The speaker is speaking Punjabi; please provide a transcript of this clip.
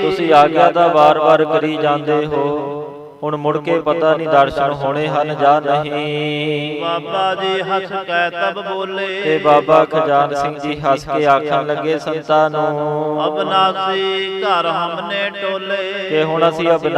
ਤੁਸੀਂ ਆਗਿਆ ਦਾ ਵਾਰ-ਵਾਰ ਕਰੀ ਜਾਂਦੇ ਹੋ। ਹੁਣ ਮੁੜ ਕੇ ਪਤਾ ਨਹੀਂ ਦਰਸ਼ਨ ਹੋਣੇ ਹਨ ਜਾਂ ਨਹੀਂ। ਬਾਬਾ ਜੀ ਹੱਸ ਕੈ ਤਬ ਬੋਲੇ। ਤੇ ਬਾਬਾ ਖਜਾਨ ਸਿੰਘ ਜੀ ਹੱਸ ਕੇ ਆਖਣ ਲੱਗੇ ਸੰਤਾਂ ਨੂੰ। ਅਬਨਾਸੀ ਘਰ ਹਮਨੇ ਟੋਲੇ। ਕਿ ਹੁਣ ਅਸੀਂ ਅਬਨਾਸੀ